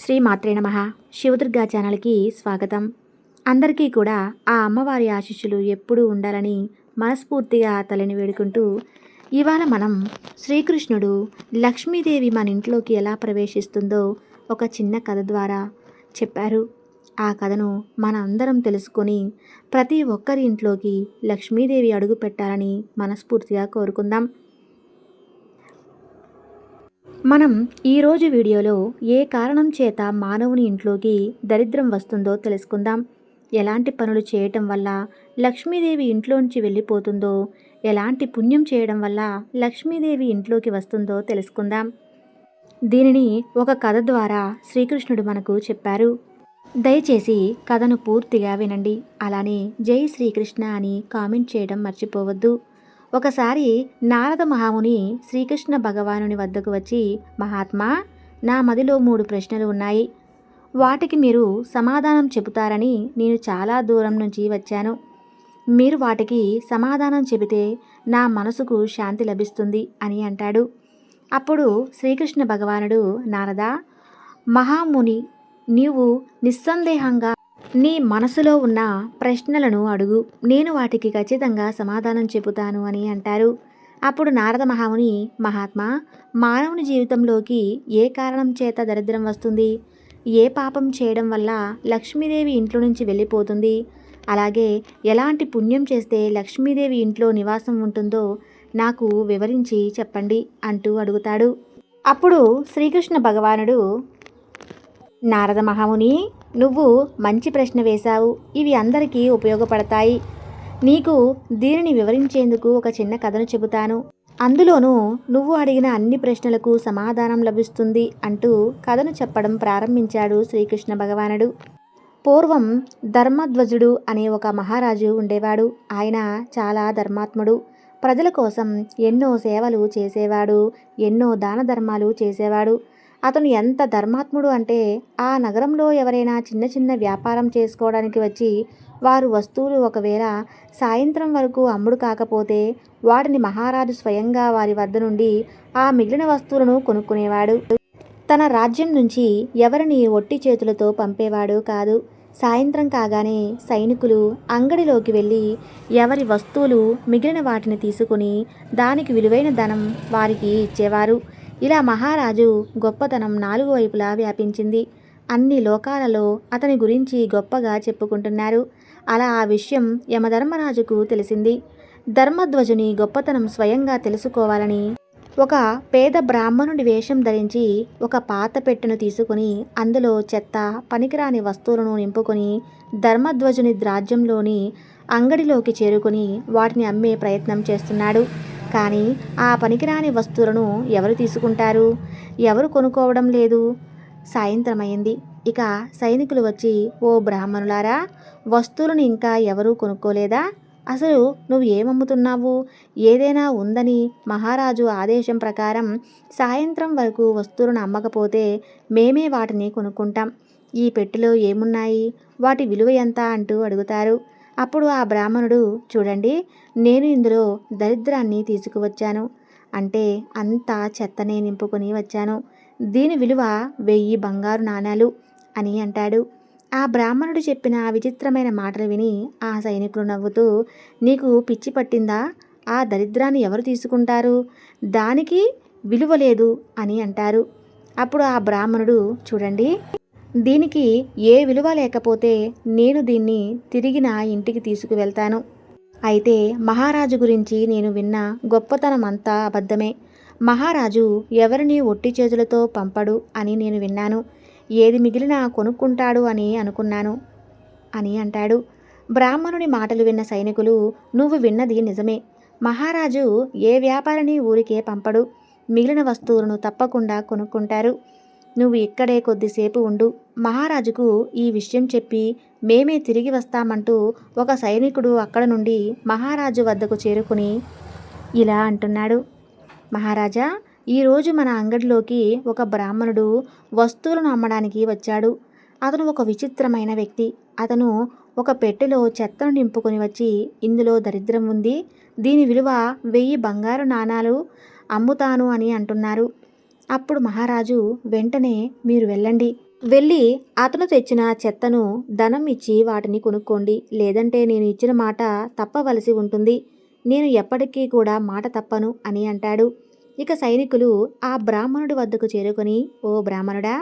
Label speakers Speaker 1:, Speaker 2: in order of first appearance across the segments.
Speaker 1: శ్రీ మాత్రే నమ. శివదుర్గా ఛానల్కి స్వాగతం. అందరికీ కూడా ఆ అమ్మవారి ఆశీస్సులు ఎప్పుడూ ఉండాలని మనస్ఫూర్తిగా తలని వేడుకుంటూ ఇవాళ మనం శ్రీకృష్ణుడు లక్ష్మీదేవి మన ఇంట్లోకి ఎలా ప్రవేశిస్తుందో ఒక చిన్న కథ ద్వారా చెప్పారు. ఆ కథను మన అందరం తెలుసుకొని ప్రతి ఒక్కరి ఇంట్లోకి లక్ష్మీదేవి అడుగు పెట్టాలని మనస్ఫూర్తిగా కోరుకుందాం. మనం ఈరోజు వీడియోలో ఏ కారణం చేత మానవుని ఇంట్లోకి దరిద్రం వస్తుందో తెలుసుకుందాం. ఎలాంటి పనులు చేయటం వల్ల లక్ష్మీదేవి ఇంట్లోంచి వెళ్ళిపోతుందో ఎలాంటి పుణ్యం చేయడం వల్ల లక్ష్మీదేవి ఇంట్లోకి వస్తుందో తెలుసుకుందాం. దీనిని ఒక కథ ద్వారా శ్రీకృష్ణుడు మనకు చెప్పారు. దయచేసి కథను పూర్తిగా వినండి. అలానే జై శ్రీకృష్ణ అని కామెంట్ చేయడం మర్చిపోవద్దు. ఒకసారి నారద మహాముని శ్రీకృష్ణ భగవానుని వద్దకు వచ్చి మహాత్మా నా మదిలో మూడు ప్రశ్నలు ఉన్నాయి. వాటికి మీరు సమాధానం చెబుతారని నేను చాలా దూరం నుంచి వచ్చాను. మీరు వాటికి సమాధానం చెబితే నా మనసుకు శాంతి లభిస్తుంది అని అంటాడు. అప్పుడు శ్రీకృష్ణ భగవానుడు నారద మహాముని నీవు నిస్సందేహంగా నీ మనసులో ఉన్న ప్రశ్నలను అడుగు. నేను వాటికి ఖచ్చితంగా సమాధానం చెబుతాను అని అంటారు. అప్పుడు నారద మహాముని మహాత్మా మానవుని జీవితంలోకి ఏ కారణం చేత దరిద్రం వస్తుంది? ఏ పాపం చేయడం వల్ల లక్ష్మీదేవి ఇంట్లో నుంచి వెళ్ళిపోతుంది? అలాగే ఎలాంటి పుణ్యం చేస్తే లక్ష్మీదేవి ఇంట్లో నివాసం ఉంటుందో నాకు వివరించి చెప్పండి అంటూ అడుగుతాడు. అప్పుడు శ్రీకృష్ణ భగవానుడు నారద మహాముని నువ్వు మంచి ప్రశ్న వేశావు. ఇవి అందరికీ ఉపయోగపడతాయి. నీకు దీనిని వివరించేందుకు ఒక చిన్న కథను చెబుతాను. అందులోనూ నువ్వు అడిగిన అన్ని ప్రశ్నలకు సమాధానం లభిస్తుంది అంటూ కథను చెప్పడం ప్రారంభించాడు శ్రీకృష్ణ భగవానుడు. పూర్వం ధర్మధ్వజుడు అనే ఒక మహారాజు ఉండేవాడు. ఆయన చాలా ధర్మాత్ముడు. ప్రజల కోసం ఎన్నో సేవలు చేసేవాడు ఎన్నో దాన ధర్మాలు చేసేవాడు. అతను ఎంత ధర్మాత్ముడు అంటే ఆ నగరంలో ఎవరైనా చిన్న చిన్న వ్యాపారం చేసుకోవడానికి వచ్చి వారు వస్తువులు ఒకవేళ సాయంత్రం వరకు అమ్ముడు కాకపోతే వాటిని మహారాజు స్వయంగా వారి వద్ద నుండి ఆ మిగిలిన వస్తువులను కొనుక్కునేవాడు. తన రాజ్యం నుంచి ఎవరిని ఒట్టి చేతులతో పంపేవాడు కాదు. సాయంత్రం కాగానే సైనికులు అంగడిలోకి వెళ్ళి ఎవరి వస్తువులు మిగిలిన వాటిని తీసుకుని దానికి విలువైన ధనం వారికి ఇచ్చేవారు. ఇలా మహారాజు గొప్పతనం నాలుగు వైపులా వ్యాపించింది. అన్ని లోకాలలో అతని గురించి గొప్పగా చెప్పుకుంటున్నారు. అలా ఆ విషయం యమధర్మరాజుకు తెలిసింది. ధర్మధ్వజుని గొప్పతనం స్వయంగా తెలుసుకోవాలని ఒక పేద బ్రాహ్మణుడి వేషం ధరించి ఒక పాత పెట్టెను తీసుకుని అందులో చెత్త పనికిరాని వస్తువులను నింపుకొని ధర్మధ్వజుని రాజ్యంలోని అంగడిలోకి చేరుకుని వాటిని అమ్మే ప్రయత్నం చేస్తున్నాడు. కానీ ఆ పనికిరాని వస్తువులను ఎవరు తీసుకుంటారు? ఎవరు కొనుక్కోవడం లేదు? సాయంత్రం అయింది ఇక సైనికులు వచ్చి ఓ బ్రాహ్మణులారా వస్తువులను ఇంకా ఎవరూ కొనుక్కోలేదా? అసలు నువ్వు ఏమమ్ముతున్నావు? ఏదైనా ఉందని మహారాజు ఆదేశం ప్రకారం సాయంత్రం వరకు వస్తువులను అమ్మకపోతే మేమే వాటిని కొనుక్కుంటాం. ఈ పెట్టెలో ఏమున్నాయి? వాటి విలువ ఎంత? అంటూ అడుగుతారు. అప్పుడు ఆ బ్రాహ్మణుడు చూడండి నేను ఇందులో దరిద్రాన్ని తీసుకువచ్చాను. అంటే అంతా చెత్తనే నింపుకొని వచ్చాను. దీని విలువ వెయ్యి బంగారు నాణాలు అని అంటాడు. ఆ బ్రాహ్మణుడు చెప్పిన విచిత్రమైన మాటలు విని ఆ సైనికులు నవ్వుతూ నీకు పిచ్చి పట్టిందా? ఆ దరిద్రాన్ని ఎవరు తీసుకుంటారు? దానికి విలువ లేదు అని అంటారు. అప్పుడు ఆ బ్రాహ్మణుడు చూడండి దీనికి ఏ విలువ లేకపోతే నేను దీన్ని తిరిగి నా ఇంటికి తీసుకువెళ్తాను. అయితే మహారాజు గురించి నేను విన్న గొప్పతనం అంతా అబద్ధమే. మహారాజు ఎవరిని ఒట్టి చేతులతో పంపడు అని నేను విన్నాను. ఏది మిగిలినా కొనుక్కుంటాడు అని అనుకున్నాను అని అంటాడు. బ్రాహ్మణుని మాటలు విన్న సైనికులు నువ్వు విన్నది నిజమే. మహారాజు ఏ వ్యాపారిని ఊరికే పంపడు. మిగిలిన వస్తువులను తప్పకుండా కొనుక్కుంటారు. నువ్వు ఇక్కడే కొద్దిసేపు ఉండు. మహారాజుకు ఈ విషయం చెప్పి మేమే తిరిగి వస్తామంటూ ఒక సైనికుడు అక్కడ నుండి మహారాజు వద్దకు చేరుకుని ఇలా అంటున్నాడు. మహారాజా ఈరోజు మన అంగడిలోకి ఒక బ్రాహ్మణుడు వస్తువులను అమ్మడానికి వచ్చాడు. అతను ఒక విచిత్రమైన వ్యక్తి. అతను ఒక పెట్టెలో చెత్తను నింపుకొని వచ్చి ఇందులో దరిద్రం ఉంది. దీని విలువ వెయ్యి బంగారు నాణాలు అమ్ముతాను అని అంటున్నారు. అప్పుడు మహారాజు వెంటనే మీరు వెళ్ళండి. వెళ్ళి అతను తెచ్చిన చెత్తను ధనం ఇచ్చి వాటిని కొనుక్కోండి. లేదంటే నేను ఇచ్చిన మాట తప్పవలసి ఉంటుంది. నేను ఎప్పటికీ కూడా మాట తప్పను అని అంటాడు. ఇక సైనికులు ఆ బ్రాహ్మణుడి వద్దకు చేరుకొని ఓ బ్రాహ్మణుడా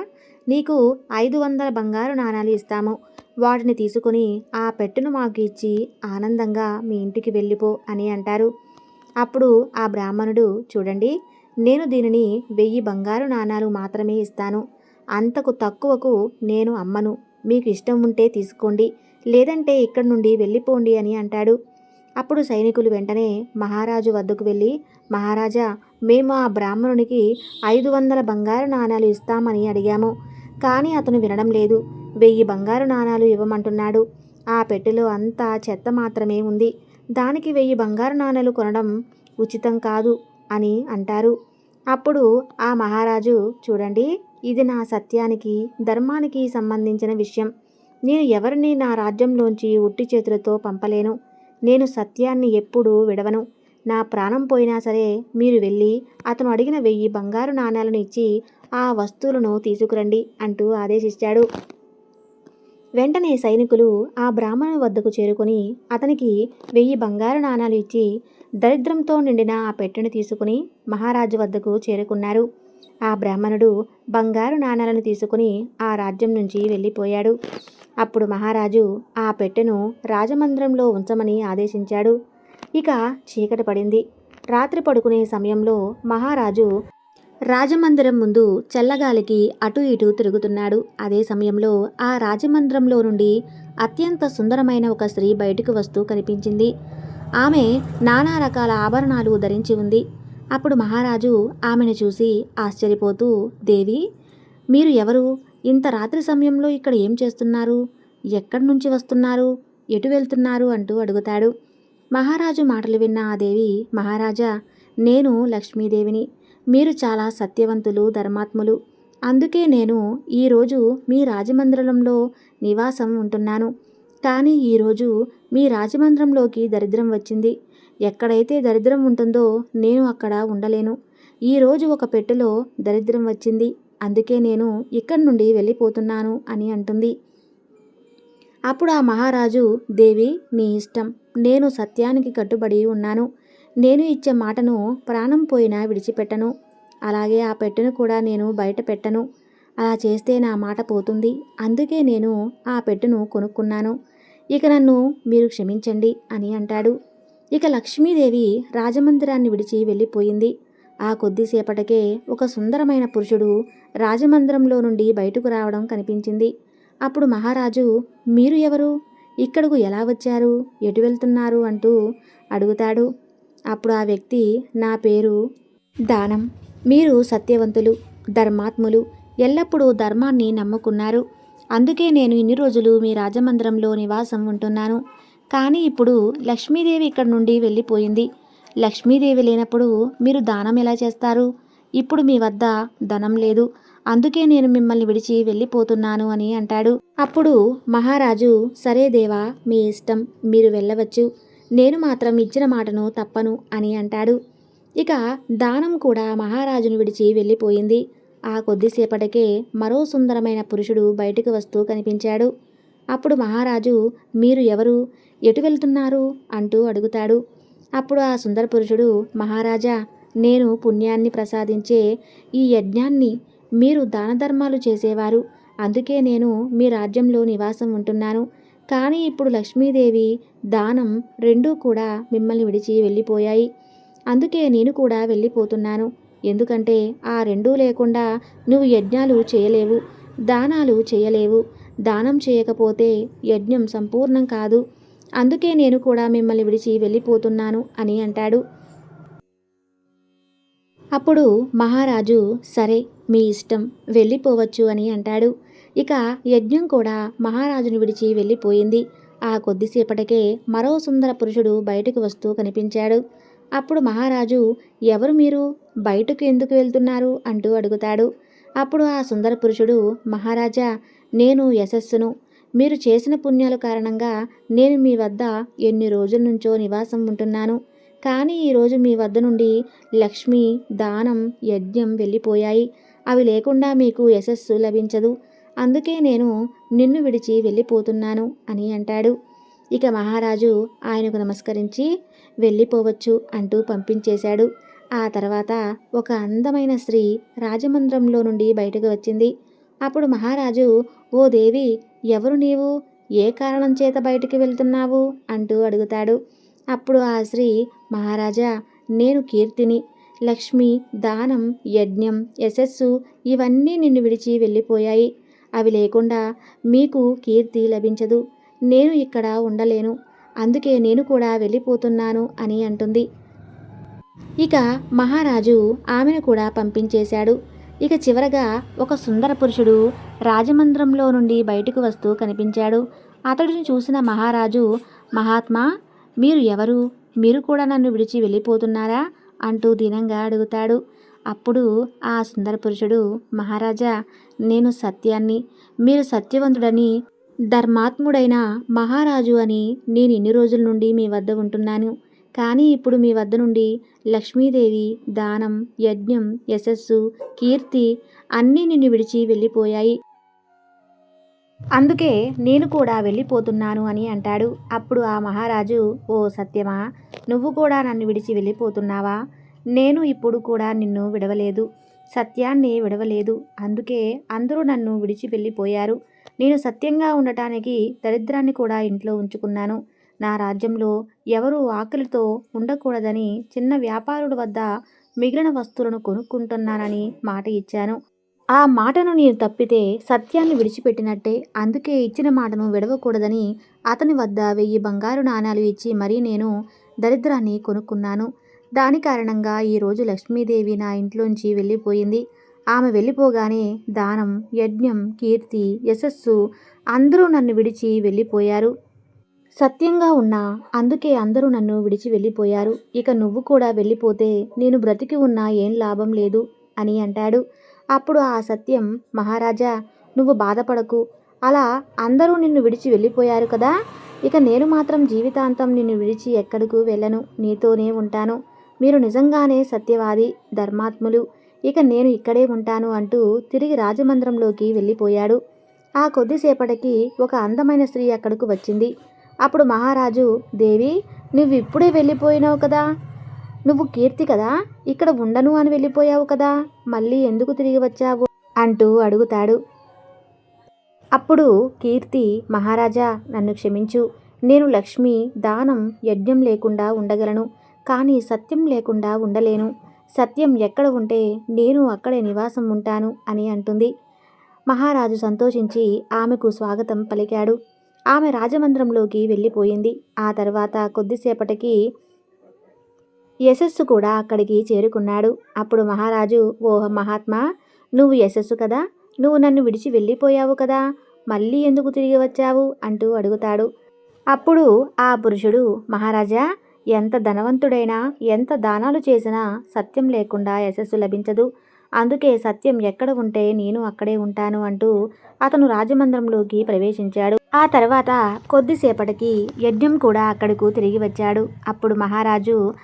Speaker 1: నీకు ఐదు వందల బంగారు నాణాలు ఇస్తాము. వాటిని తీసుకొని ఆ పెట్టును మాకు ఇచ్చి ఆనందంగా మీ ఇంటికి వెళ్ళిపో అని అంటారు. అప్పుడు ఆ బ్రాహ్మణుడు చూడండి నేను దీనిని వెయ్యి బంగారు నాణాలు మాత్రమే ఇస్తాను. అంతకు తక్కువకు నేను అమ్మను. మీకు ఇష్టం ఉంటే తీసుకోండి. లేదంటే ఇక్కడి నుండి వెళ్ళిపోండి అని అంటాడు. అప్పుడు సైనికులు వెంటనే మహారాజు వద్దకు వెళ్ళి మహారాజా మేము ఆ బ్రాహ్మణునికి ఐదు వందల బంగారు నాణాలు ఇస్తామని అడిగాము. కానీ అతను వినడం లేదు. వెయ్యి బంగారు నాణాలు ఇవ్వమంటున్నాడు. ఆ పెట్టెలో అంతా చెత్త మాత్రమే ఉంది. దానికి వెయ్యి బంగారు నాణాలు కొనడం ఉచితం కాదు అని అంటారు. అప్పుడు ఆ మహారాజు చూడండి ఇది నా సత్యానికి ధర్మానికి సంబంధించిన విషయం. నేను ఎవరిని నా రాజ్యంలోంచి ఉట్టి చేతులతో పంపలేను. నేను సత్యాన్ని ఎప్పుడూ విడవను. నా ప్రాణం పోయినా సరే మీరు వెళ్ళి అతను అడిగిన వెయ్యి బంగారు నాణాలను ఇచ్చి ఆ వస్తువులను తీసుకురండి అంటూ ఆదేశించాడు. వెంటనే సైనికులు ఆ బ్రాహ్మణుని వద్దకు చేరుకొని అతనికి వెయ్యి బంగారు నాణాలు ఇచ్చి దరిద్రంతో నిండిన ఆ పెట్టెను తీసుకుని మహారాజు వద్దకు చేరుకున్నారు. ఆ బ్రాహ్మణుడు బంగారు నాణాలను తీసుకుని ఆ రాజ్యం నుంచి వెళ్ళిపోయాడు. అప్పుడు మహారాజు ఆ పెట్టెను రాజమందిరంలో ఉంచమని ఆదేశించాడు. ఇక చీకటి పడింది. రాత్రి పడుకునే సమయంలో మహారాజు రాజమందిరం ముందు చల్లగాలికి అటు ఇటు తిరుగుతున్నాడు. అదే సమయంలో ఆ రాజమందిరంలో నుండి అత్యంత సుందరమైన ఒక స్త్రీ బయటకు వస్తూ కనిపించింది. ఆమె నానా రకాల ఆభరణాలు ధరించి ఉంది. అప్పుడు మహారాజు ఆమెను చూసి ఆశ్చర్యపోతూ దేవి మీరు ఎవరు? ఇంత రాత్రి సమయంలో ఇక్కడ ఏం చేస్తున్నారు? ఎక్కడి నుంచి వస్తున్నారు? ఎటు వెళ్తున్నారు? అంటూ అడుగుతాడు. మహారాజు మాటలు విన్న ఆ దేవి మహారాజా నేను లక్ష్మీదేవిని. మీరు చాలా సత్యవంతులు ధర్మాత్ములు. అందుకే నేను ఈరోజు మీ రాజమందిరంలో నివాసం ఉంటున్నాను. కానీ ఈరోజు మీ రాజమండ్రంలోకి దరిద్రం వచ్చింది. ఎక్కడైతే దరిద్రం ఉంటుందో నేను అక్కడ ఉండలేను. ఈరోజు ఒక పెట్టెలో దరిద్రం వచ్చింది. అందుకే నేను ఇక్కడి నుండి వెళ్ళిపోతున్నాను అని అంటుంది. అప్పుడు ఆ మహారాజు దేవి నీ ఇష్టం. నేను సత్యానికి కట్టుబడి ఉన్నాను. నేను ఇచ్చే మాటను ప్రాణం పోయినా విడిచిపెట్టను. అలాగే ఆ పెట్టెను కూడా నేను బయట పెట్టను. అలా చేస్తే నా మాట పోతుంది. అందుకే నేను ఆ పెట్టెను కొనుక్కున్నాను. ఇక నన్ను మీరు క్షమించండి అని అంటాడు. ఇక లక్ష్మీదేవి రాజమందిరాన్ని విడిచి వెళ్ళిపోయింది. ఆ కొద్దిసేపటికే ఒక సుందరమైన పురుషుడు రాజమందిరంలో నుండి బయటకు రావడం కనిపించింది. అప్పుడు మహారాజు మీరు ఎవరు? ఇక్కడకు ఎలా వచ్చారు? ఎటు వెళ్తున్నారు? అంటూ అడుగుతాడు. అప్పుడు ఆ వ్యక్తి నా పేరు దానం. మీరు సత్యవంతులు ధర్మాత్ములు. ఎల్లప్పుడూ ధర్మాన్ని నమ్ముకున్నారు. అందుకే నేను ఇన్ని రోజులు మీ రాజమందిరంలో నివాసం ఉంటున్నాను. కానీ ఇప్పుడు లక్ష్మీదేవి ఇక్కడ నుండి వెళ్ళిపోయింది. లక్ష్మీదేవి లేనప్పుడు మీరు దానం ఎలా చేస్తారు? ఇప్పుడు మీ వద్ద ధనం లేదు. అందుకే నేను మిమ్మల్ని విడిచి వెళ్ళిపోతున్నాను అని అంటాడు. అప్పుడు మహారాజు సరే దేవా మీ ఇష్టం మీరు వెళ్ళవచ్చు. నేను మాత్రం ఇచ్చిన మాటను తప్పను అని అంటాడు. ఇక దానం కూడా మహారాజును విడిచి వెళ్ళిపోయింది. ఆ కొద్దిసేపటికే మరో సుందరమైన పురుషుడు బయటకు వస్తూ కనిపించాడు. అప్పుడు మహారాజు మీరు ఎవరు? ఎటు వెళ్తున్నారు? అంటూ అడుగుతాడు. అప్పుడు ఆ సుందర పురుషుడు మహారాజా నేను పుణ్యాన్ని ప్రసాదించే ఈ యజ్ఞాన్ని మీరు దానధర్మాలు చేసేవారు. అందుకే నేను మీ రాజ్యంలో నివాసం ఉంటున్నాను. కానీ ఇప్పుడు లక్ష్మీదేవి దానం రెండూ కూడా మిమ్మల్ని విడిచి వెళ్ళిపోయాయి. అందుకే నేను కూడా వెళ్ళిపోతున్నాను. ఎందుకంటే ఆ రెండూ లేకుండా నువ్వు యజ్ఞాలు చేయలేవు దానాలు చేయలేవు. దానం చేయకపోతే యజ్ఞం సంపూర్ణం కాదు. అందుకే నేను కూడా మిమ్మల్ని విడిచి వెళ్ళిపోతున్నాను అని అంటాడు. అప్పుడు మహారాజు సరే మీ ఇష్టం వెళ్ళిపోవచ్చు అని అంటాడు. ఇక యజ్ఞం కూడా మహారాజును విడిచి వెళ్ళిపోయింది. ఆ కొద్దిసేపటికే మరో సుందర పురుషుడు బయటకు వస్తూ కనిపించాడు. అప్పుడు మహారాజు ఎవరు మీరు? బయటకు ఎందుకు వెళ్తున్నారు? అంటూ అడుగుతాడు. అప్పుడు ఆ సుందర పురుషుడు మహారాజా నేను యశస్సును. మీరు చేసిన పుణ్యాల కారణంగా నేను మీ వద్ద ఎన్ని రోజుల నుంచో నివాసం ఉంటున్నాను. కానీ ఈరోజు మీ వద్ద నుండి లక్ష్మి దానం యజ్ఞం వెళ్ళిపోయాయి. అవి లేకుండా మీకు యశస్సు లభించదు. అందుకే నేను నిన్ను విడిచి వెళ్ళిపోతున్నాను అని అంటాడు. ఇక మహారాజు ఆయనకు నమస్కరించి వెళ్ళిపోవచ్చు అంటూ పంపించేశాడు. ఆ తర్వాత ఒక అందమైన స్త్రీ రాజమంద్రంలో నుండి బయటకు వచ్చింది. అప్పుడు మహారాజు ఓ దేవి ఎవరు నీవు? ఏ కారణం చేత బయటికి వెళ్తున్నావు? అంటూ అడుగుతాడు. అప్పుడు ఆ స్త్రీ మహారాజా నేను కీర్తిని లక్ష్మి దానం యజ్ఞం యశస్సు ఇవన్నీ నిన్ను విడిచి వెళ్ళిపోయాయి. అవి లేకుండా మీకు కీర్తి లభించదు. నేను ఇక్కడ ఉండలేను. అందుకే నేను కూడా వెళ్ళిపోతున్నాను అని అంటుంది. ఇక మహారాజు ఆమెను కూడా పంపించేశాడు. ఇక చివరగా ఒక సుందర పురుషుడు రాజమంద్రంలో నుండి బయటకు వస్తూ కనిపించాడు. అతడిని చూసిన మహారాజు మహాత్మా మీరు ఎవరు? మీరు కూడా నన్ను విడిచి వెళ్ళిపోతున్నారా? అంటూ దీనంగా అడుగుతాడు. అప్పుడు ఆ సుందర పురుషుడు మహారాజా నేను సత్యాన్ని మీరు సత్యవంతుడని ధర్మాత్ముడైన మహారాజు అని నేను ఇన్ని రోజుల నుండి మీ వద్ద ఉంటున్నాను. కానీ ఇప్పుడు మీ వద్ద నుండి లక్ష్మీదేవి దానం యజ్ఞం యశస్సు కీర్తి అన్నీ నిన్ను విడిచి వెళ్ళిపోయాయి. అందుకే నేను కూడా వెళ్ళిపోతున్నాను అని అంటాడు. అప్పుడు ఆ మహారాజు ఓ సత్యమా నువ్వు కూడా నన్ను విడిచి వెళ్ళిపోతున్నావా? నేను ఇప్పుడు కూడా నిన్ను విడవలేదు. సత్యాన్ని విడవలేదు. అందుకే అందరూ నన్ను విడిచి వెళ్ళిపోయారు. నేను సత్యంగా ఉండటానికి దరిద్రాన్ని కూడా ఇంట్లో ఉంచుకున్నాను. నా రాజ్యంలో ఎవరు ఆకలితో ఉండకూడదని చిన్న వ్యాపారుడి వద్ద మిగిలిన వస్తువులను కొనుక్కుంటున్నానని మాట ఇచ్చాను. ఆ మాటను నేను తప్పితే సత్యాన్ని విడిచిపెట్టినట్టే అందుకే ఇచ్చిన మాటను విడవకూడదని అతని వద్ద వెయ్యి బంగారు నాణాలు ఇచ్చి మరీ నేను దరిద్రాన్ని కొనుక్కున్నాను. దాని కారణంగా ఈరోజు లక్ష్మీదేవి నా ఇంట్లోంచి వెళ్ళిపోయింది. ఆమె వెళ్ళిపోగానే దానం యజ్ఞం కీర్తి యశస్సు అందరూ నన్ను విడిచి వెళ్ళిపోయారు. సత్యంగా ఉన్నా అందుకే అందరూ నన్ను విడిచి వెళ్ళిపోయారు. ఇక నువ్వు కూడా వెళ్ళిపోతే నేను బ్రతికి ఉన్నా ఏం లాభం లేదు అని అంటాడు. అప్పుడు ఆ సత్యం మహారాజా నువ్వు బాధపడకు. అలా అందరూ నిన్ను విడిచి వెళ్ళిపోయారు కదా. ఇక నేను మాత్రం జీవితాంతం నిన్ను విడిచి ఎక్కడికి వెళ్ళను. నీతోనే ఉంటాను. మీరు నిజంగానే సత్యవాది ధర్మాత్ములు. ఇక నేను ఇక్కడే ఉంటాను అంటూ తిరిగి రాజమందిరంలోకి వెళ్ళిపోయాడు. ఆ కొద్దిసేపటికి ఒక అందమైన స్త్రీ అక్కడకు వచ్చింది. అప్పుడు మహారాజు దేవి నువ్వు ఇప్పుడే వెళ్ళిపోయినావు కదా? నువ్వు కీర్తి కదా? ఇక్కడ ఉండను అని వెళ్ళిపోయావు కదా? మళ్ళీ ఎందుకు తిరిగి వచ్చావు? అంటూ అడుగుతాడు. అప్పుడు కీర్తి మహారాజా నన్ను క్షమించు. నేను లక్ష్మి దానం యజ్ఞం లేకుండా ఉండగలను. కానీ సత్యం లేకుండా ఉండలేను. సత్యం ఎక్కడ ఉంటే నేను అక్కడే నివాసం ఉంటాను అని అంటుంది. మహారాజు సంతోషించి ఆమెకు స్వాగతం పలికాడు. ఆమె రాజమంద్రంలోకి వెళ్ళిపోయింది. ఆ తర్వాత కొద్దిసేపటికి యశస్సు కూడా అక్కడికి చేరుకున్నాడు. అప్పుడు మహారాజు ఓహ మహాత్మా నువ్వు యశస్సు కదా? నువ్వు నన్ను విడిచి వెళ్ళిపోయావు కదా? మళ్ళీ ఎందుకు తిరిగి వచ్చావు? అంటూ అడుగుతాడు. అప్పుడు ఆ పురుషుడు మహారాజా ఎంత ధనవంతుడైనా ఎంత దానాలు చేసినా సత్యం లేకుండా యశస్సు లభించదు. అందుకే సత్యం ఎక్కడ ఉంటే నేను అక్కడే ఉంటాను అంటూ అతను రాజమందిరంలోకి ప్రవేశించాడు. ఆ తర్వాత కొద్దిసేపటికి యజ్ఞం కూడా అక్కడకు తిరిగి వచ్చాడు. అప్పుడు మహారాజు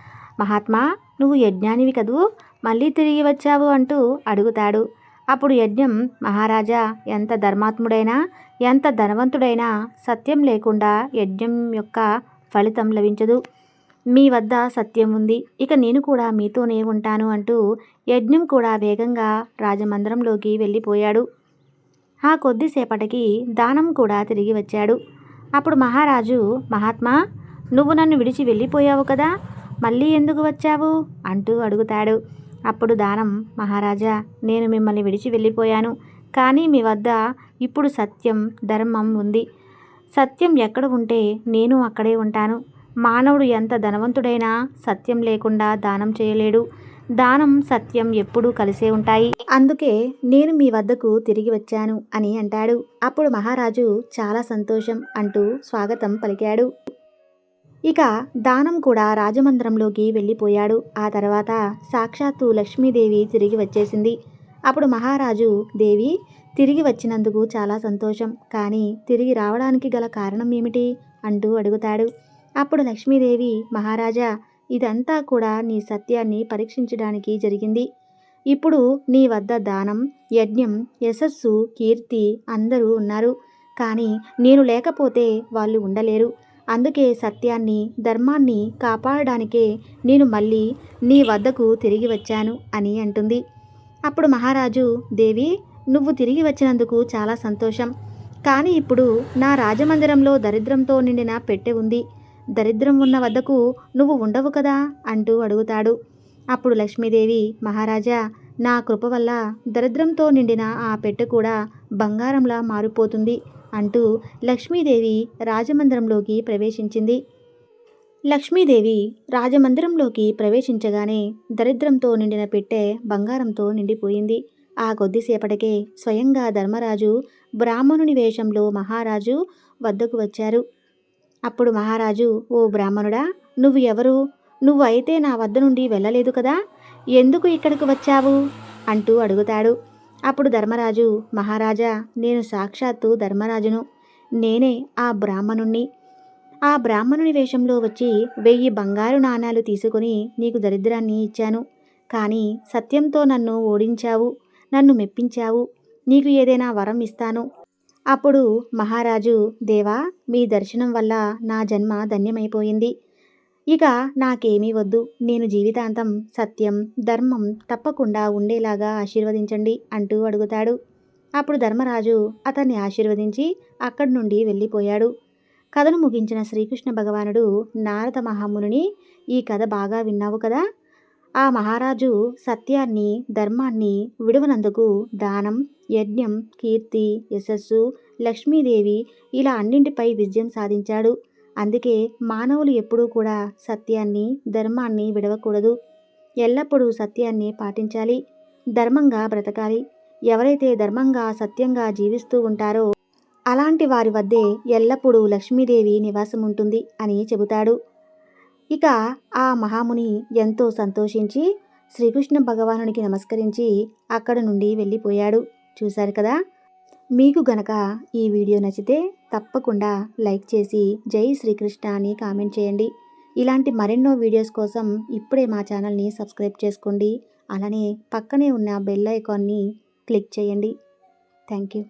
Speaker 1: మహాత్మా నువ్వు యజ్ఞానివి కదూ? మళ్ళీ తిరిగి వచ్చావు? అంటూ అడుగుతాడు. అప్పుడు యజ్ఞం మహారాజా ఎంత ధర్మాత్ముడైనా ఎంత ధనవంతుడైనా సత్యం లేకుండా యజ్ఞం యొక్క ఫలితం లభించదు. మీ వద్ద సత్యం ఉంది. ఇక నేను కూడా మీతోనే ఉంటాను అంటూ యజ్ఞం కూడా వేగంగా రాజమందిరంలోకి వెళ్ళిపోయాడు. ఆ కొద్దిసేపటికి దానం కూడా తిరిగి వచ్చాడు. అప్పుడు మహారాజు మహాత్మా నువ్వు నన్ను విడిచి వెళ్ళిపోయావు కదా మళ్ళీ ఎందుకు వచ్చావు? అంటూ అడుగుతాడు. అప్పుడు దానం మహారాజా నేను మిమ్మల్ని విడిచి వెళ్ళిపోయాను కానీ మీ వద్ద ఇప్పుడు సత్యం ధర్మం ఉంది. సత్యం ఎక్కడ ఉంటే నేను అక్కడే ఉంటాను. మానవుడు ఎంత ధనవంతుడైనా సత్యం లేకుండా దానం చేయలేడు. దానం సత్యం ఎప్పుడూ కలిసే ఉంటాయి. అందుకే నేను మీ వద్దకు తిరిగి వచ్చాను అని అంటాడు. అప్పుడు మహారాజు చాలా సంతోషం అంటూ స్వాగతం పలికాడు. ఇక దానం కూడా రాజమందిరంలోకి వెళ్ళిపోయాడు. ఆ తర్వాత సాక్షాత్తు లక్ష్మీదేవి తిరిగి వచ్చేసింది. అప్పుడు మహారాజు దేవి తిరిగి వచ్చినందుకు చాలా సంతోషం. కానీ తిరిగి రావడానికి గల కారణం ఏమిటి? అంటూ అడుగుతాడు. అప్పుడు లక్ష్మీదేవి మహారాజా ఇదంతా కూడా నీ సత్యాన్ని పరీక్షించడానికి జరిగింది. ఇప్పుడు నీ వద్ద దానం యజ్ఞం యశస్సు కీర్తి అందరూ ఉన్నారు. కానీ నేను లేకపోతే వాళ్ళు ఉండలేరు. అందుకే సత్యాన్ని ధర్మాన్ని కాపాడడానికే నేను మళ్ళీ నీ వద్దకు తిరిగి వచ్చాను అని అంటుంది. అప్పుడు మహారాజు దేవి నువ్వు తిరిగి వచ్చినందుకు చాలా సంతోషం. కానీ ఇప్పుడు నా రాజమందిరంలో దరిద్రంతో నిండిన పెట్టె ఉంది. దరిద్రం ఉన్న వద్దకు నువ్వు ఉండవు కదా అంటూ అడుగుతాడు. అప్పుడు లక్ష్మీదేవి మహారాజా నా కృప వల్ల దరిద్రంతో నిండిన ఆ పెట్టె కూడా బంగారంలా మారిపోతుంది అంటూ లక్ష్మీదేవి రాజమందిరంలోకి ప్రవేశించింది. లక్ష్మీదేవి రాజమందిరంలోకి ప్రవేశించగానే దరిద్రంతో నిండిన పెట్టె బంగారంతో నిండిపోయింది. ఆ కొద్దిసేపటికే స్వయంగా ధర్మరాజు బ్రాహ్మణుని వేషంలో మహారాజు వద్దకు వచ్చారు. అప్పుడు మహారాజు ఓ బ్రాహ్మణుడా నువ్వు ఎవరు? నువ్వు అయితే నా వద్ద నుండి వెళ్ళలేదు కదా? ఎందుకు ఇక్కడికి వచ్చావు? అంటూ అడుగుతాడు. అప్పుడు ధర్మరాజు మహారాజా నేను సాక్షాత్తు ధర్మరాజును. నేనే ఆ బ్రాహ్మణుణ్ణి. ఆ బ్రాహ్మణుని వేషంలో వచ్చి వెయ్యి బంగారు నాణాలు తీసుకుని నీకు దరిద్రాన్ని ఇచ్చాను. కానీ సత్యంతో నన్ను ఓడించావు నన్ను మెప్పించావు. నీకు ఏదైనా వరం ఇస్తాను. అప్పుడు మహారాజు దేవా మీ దర్శనం వల్ల నా జన్మ ధన్యమైపోయింది. ఇక నాకేమీ వద్దు. నేను జీవితాంతం సత్యం ధర్మం తప్పకుండా ఉండేలాగా ఆశీర్వదించండి అంటూ అడుగుతాడు. అప్పుడు ధర్మరాజు అతన్ని ఆశీర్వదించి అక్కడి నుండి వెళ్ళిపోయాడు. కథను ముగించిన శ్రీకృష్ణ భగవానుడు నారద మహాముని ఈ కథ బాగా విన్నావు కదా ఆ మహారాజు సత్యాన్ని ధర్మాన్ని విడువనందుకు దానం యజ్ఞం కీర్తి యశస్సు లక్ష్మీదేవి ఇలా అన్నింటిపై విజయం సాధించాడు. అందుకే మానవులు ఎప్పుడూ కూడా సత్యాన్ని ధర్మాన్ని విడవకూడదు. ఎల్లప్పుడూ సత్యాన్ని పాటించాలి. ధర్మంగా బ్రతకాలి. ఎవరైతే ధర్మంగా సత్యంగా జీవిస్తూ ఉంటారో అలాంటి వారి వద్దే ఎల్లప్పుడూ లక్ష్మీదేవి నివాసం ఉంటుంది అని చెబుతాడు. ఇక ఆ మహాముని ఎంతో సంతోషించి శ్రీకృష్ణ భగవానునికి నమస్కరించి అక్కడ నుండి వెళ్ళిపోయాడు. చూశారు కదా? మీకు గనక ఈ వీడియో నచ్చితే తప్పకుండా లైక్ చేసి జై శ్రీకృష్ణ అని కామెంట్ చేయండి. ఇలాంటి మరెన్నో వీడియోస్ కోసం ఇప్పుడే మా ఛానల్ని సబ్స్క్రైబ్ చేసుకోండి. అలానే పక్కనే ఉన్న బెల్ ఐకాన్ని క్లిక్ చేయండి. Thank you.